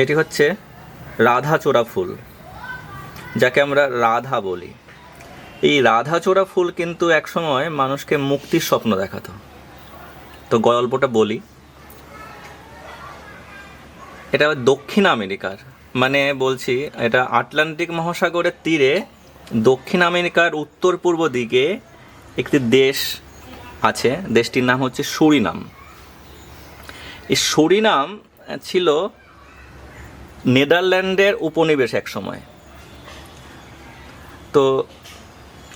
এটি হচ্ছে রাধাচূড়া ফুল, যাকে আমরা রাধা বলি। এই রাধাচূড়া ফুল কিন্তু একসময় মানুষকে মুক্তির স্বপ্ন দেখাতো। তো গল্পটা বলি। এটা দক্ষিণ আমেরিকার মানে বলছি এটা আটলান্টিক মহাসাগরের তীরে দক্ষিণ আমেরিকার উত্তর পূর্ব দিকে একটি দেশ আছে, দেশটির নাম হচ্ছে সুরিনাম। এই সুরিনাম ছিল নেদারল্যান্ডের উপনিবেশ এক সময় তো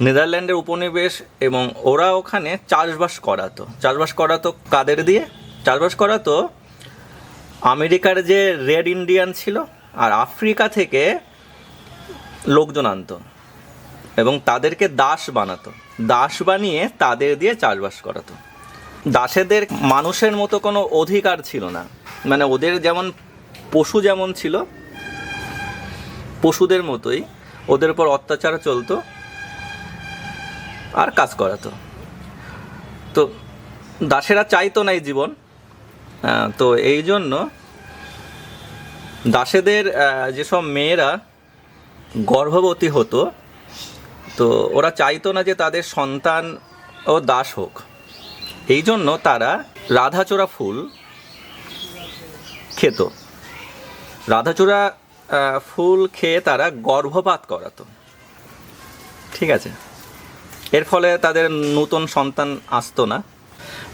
নেদারল্যান্ডের উপনিবেশ এবং ওরা ওখানে চাষবাস করাতো। চাষবাস করাতো কাদের দিয়ে? চাষবাস করাতো আমেরিকার যে রেড ইন্ডিয়ান ছিল আর আফ্রিকা থেকে লোকজন আনতো এবং তাদেরকে দাস বানাতো। দাস বানিয়ে তাদের দিয়ে চাষবাস করাতো। দাসেদের মানুষের মতো কোনো অধিকার ছিল না। মানে ওদের যেমন পশু যেমন ছিল, পশুদের মতোই ওদের উপর অত্যাচার চলতো আর কাজ করাতো। তো দাসেরা চাইতো না এই জীবন তো এই জন্য দাসেদের যেসব মেয়েরা গর্ভবতী হতো, তো ওরা চাইতো না যে তাদের সন্তান ও দাস হোক। এই জন্য তারা রাধাচূড়া ফুল খেত। রাধাচূড়া ফুল খেয়ে তারা গর্ভপাত করাতো। ঠিক আছে? এর ফলে তাদের নতুন সন্তান আসতো না।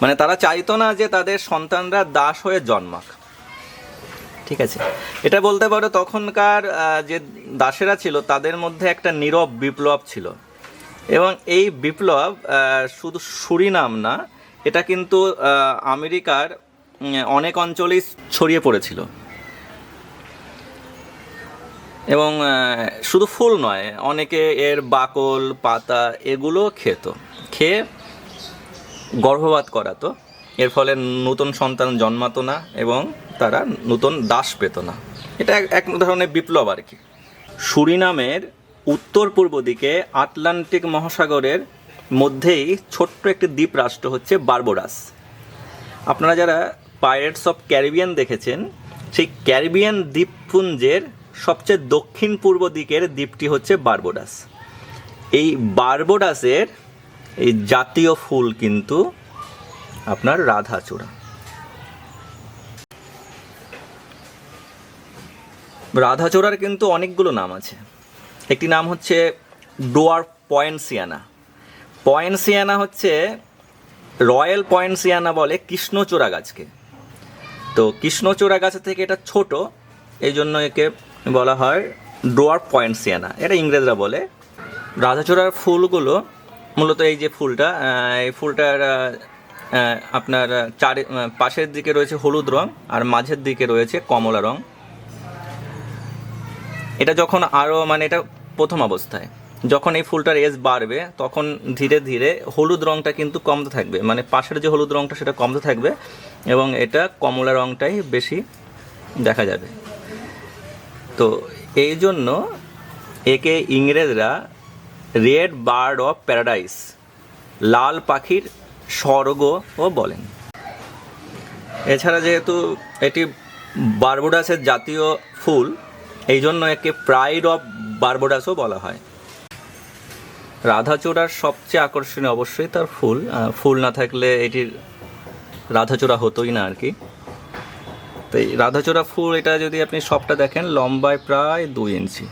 মানে তারা চাইতো না যে তাদের সন্তানরা দাস হয়ে জন্মাক। ঠিক আছে? এটা বলতে পারো তখনকার যে দাসেরা ছিল, তাদের মধ্যে একটা নীরব বিপ্লব ছিল। এবং এই বিপ্লব শুধু সুরিনাম না, এটা কিন্তু আমেরিকার অনেক অঞ্চলেই ছড়িয়ে পড়েছিল। এবং শুধু ফুল নয়, অনেকে এর বাকল, পাতা এগুলো খেত। খেয়ে গর্ভপাত করাতো। এর ফলে নতুন সন্তান জন্মাতো না এবং তারা নতুন দাস পেত না। এটা এক- ধরনের বিপ্লব আর কি। সুরিনামের উত্তর পূর্ব দিকে আটলান্টিক মহাসাগরের মধ্যেই ছোট্ট একটি দ্বীপ রাষ্ট্র হচ্ছে বারবোডাস আপনারা যারা পাইরেটস অফ ক্যারিবিয়ান দেখেছেন, সেই ক্যারিবিয়ান দ্বীপপুঞ্জের সবচেয়ে দক্ষিণ পূর্ব দিকের দ্বীপটি হচ্ছে বারবোডাস। এই বারবোডাসের এই জাতীয় ফুল কিন্তু আপনার রাধাচূড়া। রাধাচূড়ার কিন্তু অনেকগুলো নাম আছে। একটি নাম হচ্ছে ডোয়ার পয়েন্টসিয়ানা পয়েন্টসিয়ানা হচ্ছে রয়্যাল পয়েন্টসিয়ানা বলে কৃষ্ণচূড়া গাছকে। তো কৃষ্ণচূড়া গাছ থেকে এটা ছোট এই জন্য একে বলা হয় ডোয়ার পয়েন্টসিয়ানা এটা ইংরেজরা বলে। রাধাচূড়ার ফুলগুলো, মূলত এই যে ফুলটা এই ফুলটার আপনার চারি পাশের দিকে রয়েছে হলুদ রং আর মাঝের দিকে রয়েছে কমলা রং। এটা যখন আরও মানে এটা প্রথম অবস্থায়। যখন এই ফুলটার এজ বাড়বে, তখন ধীরে ধীরে হলুদ রংটা কিন্তু কমতে থাকবে। মানে পাশের যে হলুদ রংটা, সেটা কমতে থাকবে এবং এটা কমলা রংটাই বেশি দেখা যাবে। তো এই জন্য একে ইংরেজরা রেড বার্ড অফ প্যারাডাইস, লাল পাখির স্বর্গও বলেন। এছাড়া যেহেতু এটি বারবোডাসের জাতীয় ফুল, এই জন্য একে প্রাইড অফ বারবোডাসও বলা হয়। রাধাচূড়ার সবচেয়ে আকর্ষণীয় অবশ্যই তার ফুল। ফুল না থাকলে এটির রাধাচূড়া হতোই না আর কি। তো এই রাধাচূড়া ফুল, এটা যদি আপনি সবটা দেখেন, লম্বায় প্রায় দুই ইঞ্চি।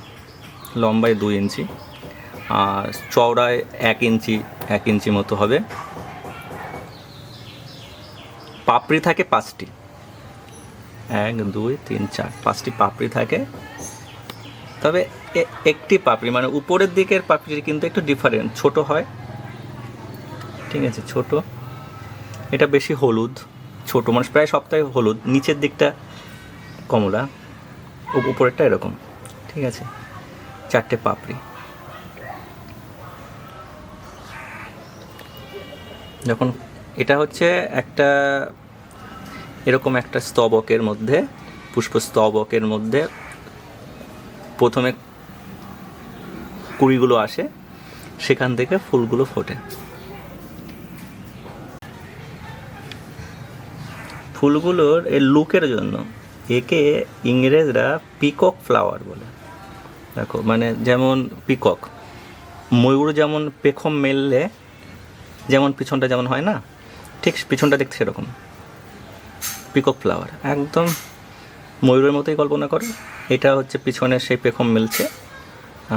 লম্বায় দুই ইঞ্চি। আর চওড়ায় এক ইঞ্চি এক ইঞ্চি মতো হবে। পাপড়ি থাকে পাঁচটি। এক, দুই, তিন, চার, পাঁচটি পাপড়ি থাকে। তবে একটি পাপড়ি মানে উপরের দিকের পাপড়ি কিন্তু একটু ডিফারেন্ট ছোট হয়। ঠিক আছে, ছোট। এটা বেশি হলুদ। ছোট মানে প্রায় সবটাই হলুদ, নিচের দিকটা কমলা উপরেরটা এরকম, ঠিক আছে? চারটে পাপড়ি। যখন এটা হচ্ছে একটা, এরকম একটা স্তবকের মধ্যে, পুষ্পস্তবকের মধ্যে প্রথমে কুড়িগুলো আসে, সেখান থেকে ফুলগুলো ফোটে। ফুলগুলোর এই লুকের জন্য। একে ইংরেজরা পিকক ফ্লাওয়ার বলে। দেখো মানে যেমন পিকক, ময়ূর যেমন পেখম মেললে, যেমন পিছনটা যেমন হয় না, ঠিক পিছনটা দেখতে সেরকম। পিকক ফ্লাওয়ার, একদম ময়ূরের মতোই কল্পনা করো। এটা হচ্ছে পিছনে সেই পেখম মিলছে,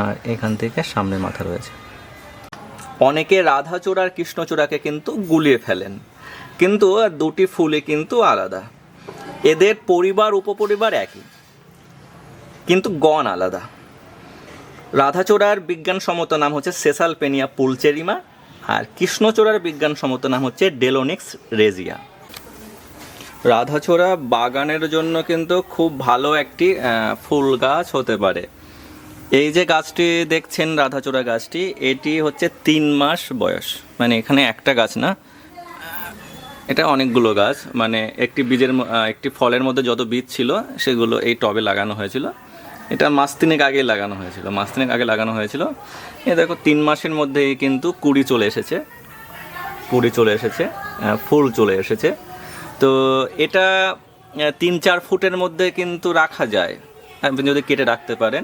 আর এখান থেকে সামনে মাথা রয়েছে। অনেকে রাধাচূড়া আর কৃষ্ণচূড়াকে কিন্তু গুলিয়ে ফেলেন। কিন্তু দুটি ফুলে কিন্তু আলাদা। এদের পরিবার, উপপরিবার একই, কিন্তু গণ আলাদা। রাধাচূড়ার বিজ্ঞানসম্মত নাম হচ্ছে সেসালপেনিয়া পুলচেরিমা, আর কৃষ্ণচূড়ার বিজ্ঞানসম্মত নাম হচ্ছে ডেলোনিক্স রেজিয়া। রাধাচূড়া বাগানের জন্য কিন্তু খুব ভালো একটি ফুল গাছ হতে পারে। এই যে গাছটি দেখছেন রাধাচূড়া গাছটি, এটি হচ্ছে তিন মাস বয়স। মানে এখানে একটা গাছ না এটা অনেকগুলো গাছ মানে একটি বীজের একটি ফলের মধ্যে যত বীজ ছিল, সেগুলো এই টবে লাগানো হয়েছিল। এটা মাস তিনেক আগে লাগানো হয়েছিল, মাস তিনেক আগে লাগানো হয়েছিল। এ দেখো, তিন মাসের মধ্যেই কিন্তু কুড়ি চলে এসেছে। কুড়ি চলে এসেছে ফুল চলে এসেছে। তো এটা তিন চার ফুটের মধ্যে কিন্তু রাখা যায়। আপনি যদি কেটে রাখতে পারেন।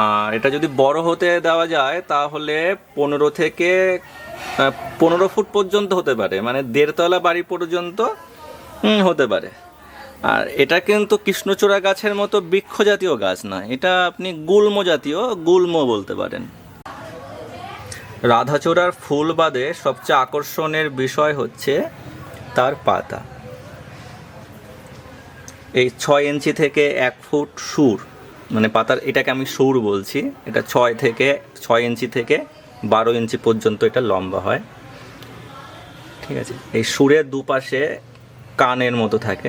আর এটা যদি বড় হতে দেওয়া যায়, তাহলে পনেরো থেকে পনেরো ফুট পর্যন্ত হতে পারে মানে দেড়তলা বাড়ি পর্যন্ত হতে পারে। আর এটা কিন্তু কৃষ্ণচূড়া গাছের মতো বৃক্ষ জাতীয় গাছ না এটা আপনি গুল্ম জাতীয় গুল্ম বলতে পারেন। রাধাচূড়ার ফুল বাদে সবচেয়ে আকর্ষণের বিষয় হচ্ছে তার পাতা। এই ছয় ইঞ্চি থেকে এক ফুট সুর মানে পাতার এটাকে আমি সুর বলছি, এটা ছয় থেকে, ছয় ইঞ্চি থেকে বারো ইঞ্চি পর্যন্ত এটা লম্বা হয়। ঠিক আছে? এই সুরের দুপাশে কানের মতো থাকে।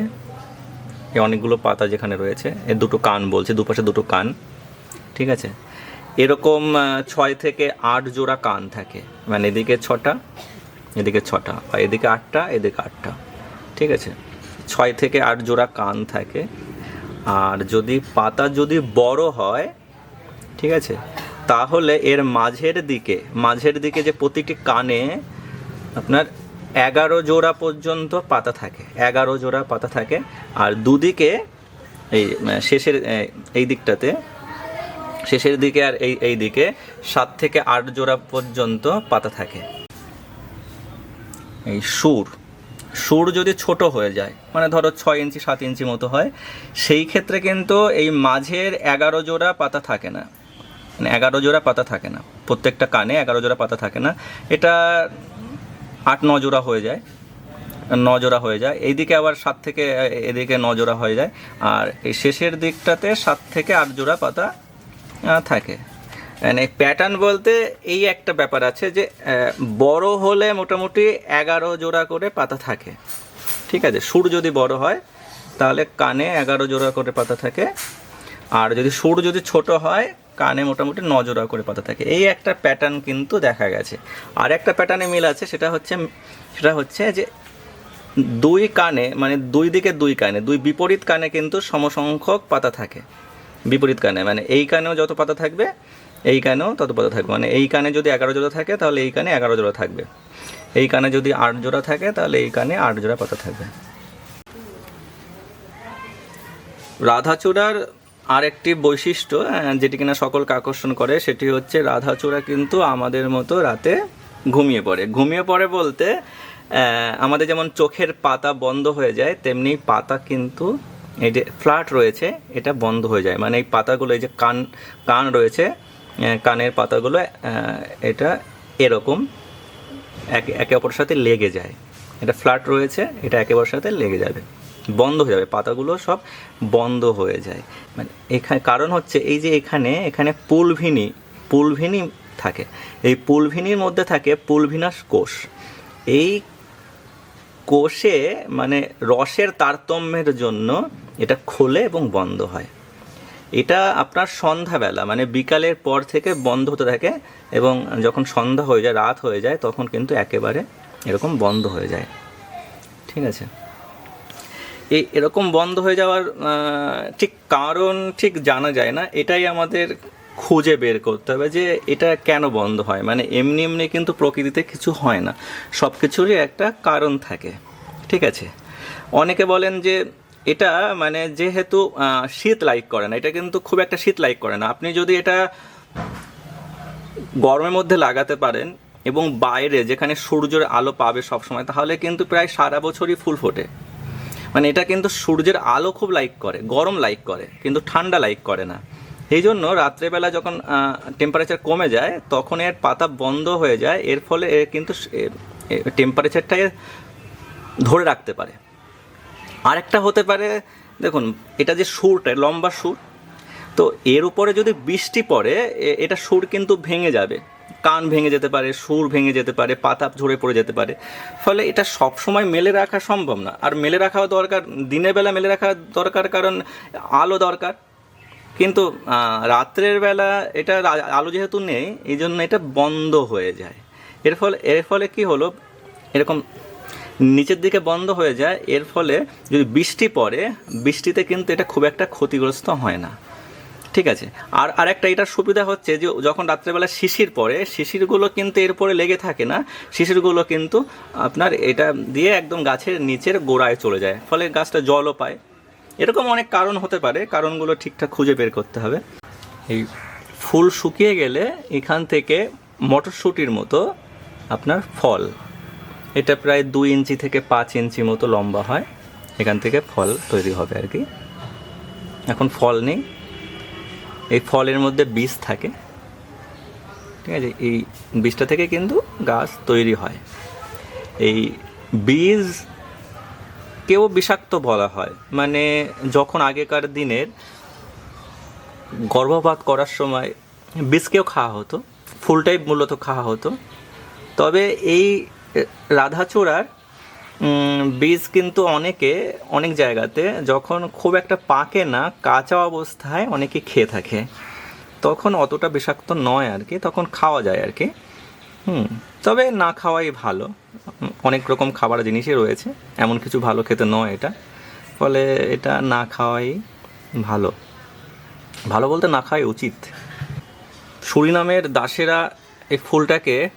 এই অনেকগুলো পাতা যেখানে রয়েছে এর দুটো কান বলছে, দুপাশে দুটো কান। ঠিক আছে? এরকম ছয় থেকে আট জোড়া কান থাকে। মানে এদিকে ছটা এদিকে ছটা, বা এদিকে আটটা এদিকে আটটা। ঠিক আছে? ছয় থেকে আট জোড়া কান থাকে। আর যদি পাতা যদি বড় হয়, ঠিক আছে? তাহলে এর মাঝের দিকে মাঝের দিকে যে প্রতিটি কানে আপনার এগারো জোড়া পর্যন্ত পাতা থাকে, এগারো জোড়া পাতা থাকে। আর দুদিকে এই শেষের এই দিকটাতে, শেষের দিকে আর এই এই দিকে সাত থেকে আট জোড়া পর্যন্ত পাতা থাকে। এই সুর সুর যদি ছোট হয়ে যায় মানে ধরো ছয় ইঞ্চি, সাত ইঞ্চি মতো হয়, সেই ক্ষেত্রে কিন্তু এই মাঝের এগারো জোড়া পাতা থাকে না। মানে এগারো জোড়া পাতা থাকে না। প্রত্যেকটা কানে এগারো জোড়া পাতা থাকে না। এটা আট, ন জোড়া হয়ে যায়। ন জোড়া হয়ে যায়। এইদিকে আবার সাত থেকে, এদিকে ন জোড়া হয়ে যায়। আর এই শেষের দিকটাতে সাত থেকে আট জোড়া পাতা থাকে। মানে প্যাটার্ন বলতে এই একটা ব্যাপার আছে যে বড় হলে মোটামুটি এগারো জোড়া করে পাতা থাকে। ঠিক আছে? সুর যদি বড় হয়, তাহলে কানে এগারো জোড়া করে পাতা থাকে। আর যদি সুর যদি ছোট হয় কানে মোটামুটি ন জোড়া করে পাতা থাকে। এই একটা প্যাটার্ন কিন্তু দেখা গেছে। আর একটা প্যাটার্নে মিল আছে, সেটা হচ্ছে সেটা হচ্ছে যে দুই কানে মানে দুই দিকে দুই কানে, দুই বিপরীত কানে কিন্তু সমসংখ্যক পাতা থাকে। বিপরীত কানে মানে এই কানেও যত পাতা থাকবে, এই কানেও তত পাতা থাকবে। মানে এই কানে যদি এগারো জোড়া থাকে, তাহলে এই কানে এগারো জোড়া থাকবে। এই কানে যদি আট জোড়া থাকে, তাহলে এই কানে আট জোড়া পাতা থাকবে। রাধাচূড়ার আরেকটি বৈশিষ্ট্য যেটি কিনা সকলকে আকর্ষণ করে, সেটি হচ্ছে রাধাচূড়া কিন্তু আমাদের মতো রাতে ঘুমিয়ে পড়ে। ঘুমিয়ে পড়ে বলতে আমাদের যেমন চোখের পাতা বন্ধ হয়ে যায়, তেমনি পাতা কিন্তু এই যে ফ্ল্যাট রয়েছে, এটা বন্ধ হয়ে যায়। মানে এই পাতাগুলো, এই যে কান কান রয়েছে কানের পাতাগুলো এটা এরকম একে একে অপরের সাথে লেগে যায়। এটা ফ্ল্যাট রয়েছে, এটা একে অপরের সাথে লেগে যাবে। বন্ধ হয়ে যাবে, পাতাগুলো সব বন্ধ হয়ে যায়। মানে এখানে, কারণ হচ্ছে এই যে এখানে এখানে পুলভিনি পুলভিনি থাকে। এই পুলভিনির মধ্যে থাকে পুলভিনাস কোষ। এই কোষে মানে রসের তারতম্যের জন্য এটা খোলে এবং বন্ধ হয়। এটা আপনার সন্ধ্যাবেলা মানে বিকালের পর থেকে বন্ধ হতে থাকে এবং যখন সন্ধ্যা হয়ে যায়, রাত হয়ে যায়, তখন কিন্তু একেবারে এরকম বন্ধ হয়ে যায়। ঠিক আছে? এই এরকম বন্ধ হয়ে যাওয়ার ঠিক কারণ ঠিক জানা যায় না। এটাই আমাদের খুঁজে বের করতে হবে যে এটা কেন বন্ধ হয়। মানে এমনি এমনি কিন্তু প্রকৃতিতে কিছু হয় না। সব কিছুরই একটা কারণ থাকে। ঠিক আছে? অনেকে বলেন যে এটা মানে যেহেতু শীত লাইক করে না, এটা কিন্তু খুব একটা শীত লাইক করে না। আপনি যদি এটা গরমের মধ্যে লাগাতে পারেন এবং বাইরে যেখানে সূর্যের আলো পাবে সবসময়, তাহলে কিন্তু প্রায় সারা বছরই ফুল ফোটে। মানে এটা কিন্তু সূর্যের আলো খুব লাইক করে, গরম লাইক করে, কিন্তু ঠান্ডা লাইক করে না। এই জন্য রাত্রেবেলা যখন টেম্পারেচার কমে যায়, তখন এর পাতা বন্ধ হয়ে যায়, এর ফলে এর কিন্তু টেম্পারেচারটাকে ধরে রাখতে পারে। আরেকটা হতে পারে, দেখুন, এটা যে সুরটা লম্বা সুর, তো এর উপরে যদি বৃষ্টি পড়ে, এ- এটা সুর কিন্তু ভেঙে যাবে। কান ভেঙে যেতে পারে, সুর ভেঙে যেতে পারে, পাতা ঝরে পড়ে যেতে পারে। ফলে এটা সব সময় মেলে রাখা সম্ভব না। আর মেলে রাখাও দরকার, দিনের বেলা মেলে রাখা দরকার, কারণ আলো দরকার। কিন্তু রাত্রের বেলা এটা আলো যেহেতু নেই এই জন্য এটা বন্ধ হয়ে যায়। এর ফলে এর ফলে কি হলো? এরকম নিচের দিকে বন্ধ হয়ে যায়, এর ফলে যদি বৃষ্টি পড়ে, বৃষ্টিতে কিন্তু এটা খুব একটা ক্ষতিগ্রস্ত হয় না। ঠিক আছে। আর আরেকটা এটার সুবিধা হচ্ছে যে যখন রাত্রেবেলা শিশির পড়ে, শিশিরগুলো কিন্তু এরপরে লেগে থাকে না। শিশিরগুলো কিন্তু আপনার এটা দিয়ে একদম গাছের নিচের গোড়ায় চলে যায়, ফলে গাছটা জলও পায়। এরকম অনেক কারণ হতে পারে, কারণগুলো ঠিকঠাক খুঁজে বের করতে হবে। এই ফুল শুকিয়ে গেলে এখান থেকে মটরশুঁটির মতো আপনার ফল, এটা প্রায় দুই ইঞ্চি থেকে পাঁচ ইঞ্চি মতো লম্বা হয়। এখান থেকে ফল তৈরি হবে আর কি। এখন ফল নেই। এই ফলের মধ্যে বীজ থাকে। ঠিক আছে? এই বীজটা থেকে কিন্তু গাছ তৈরি হয়। এই বীজ কেউ বিষাক্ত বলা হয়। মানে যখন আগেকার দিনের গর্ভপাত করার সময় বীজকেও খাওয়া হতো ফুলটাই মূলত খাওয়া হতো। তবে এই রাধাচূড়ার বীজ কিন্তু অনেকে অনেক জায়গাতে যখন খুব একটা পাকে না, কাঁচা অবস্থায় অনেকে খেয়ে থাকে। তখন অতটা বিষাক্ত নয় আর কি তখন খাওয়া যায় আর কি হুম, তবে না খাওয়াই ভালো। অনেক রকম খাবার জিনিসই রয়েছে, এমন কিছু ভালো খেতে নয় এটা। ফলে এটা না খাওয়াই ভালো। ভালো বলতে না খাওয়াই উচিত। সুরিনামের দাসেরা এই ফুলটাকে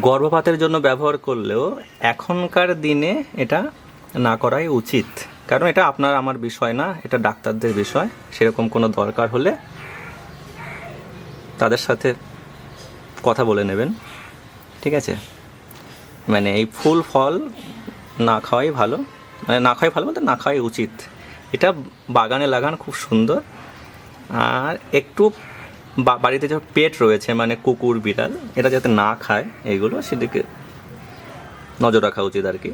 গর্ভপাতের জন্য ব্যবহার করলেও এখনকার দিনে এটা না করাই উচিত। কারণ এটা আপনার, আমার বিষয় না, এটা ডাক্তারদের বিষয়। সেরকম কোনো দরকার হলে তাদের সাথে কথা বলে নেবেন। ঠিক আছে? মানে এই ফুল ফল না খাওয়াই ভালো। মানে না খাওয়াই ভালো বলতে না খাওয়াই উচিত। এটা বাগানে লাগান খুব সুন্দর। আর একটু বাড়িতে যে পেট রয়েছে মানে কুকুর, বিড়াল, এটা যাতে না খায়, এগুলো সেদিকে নজর রাখা উচিত আর কি।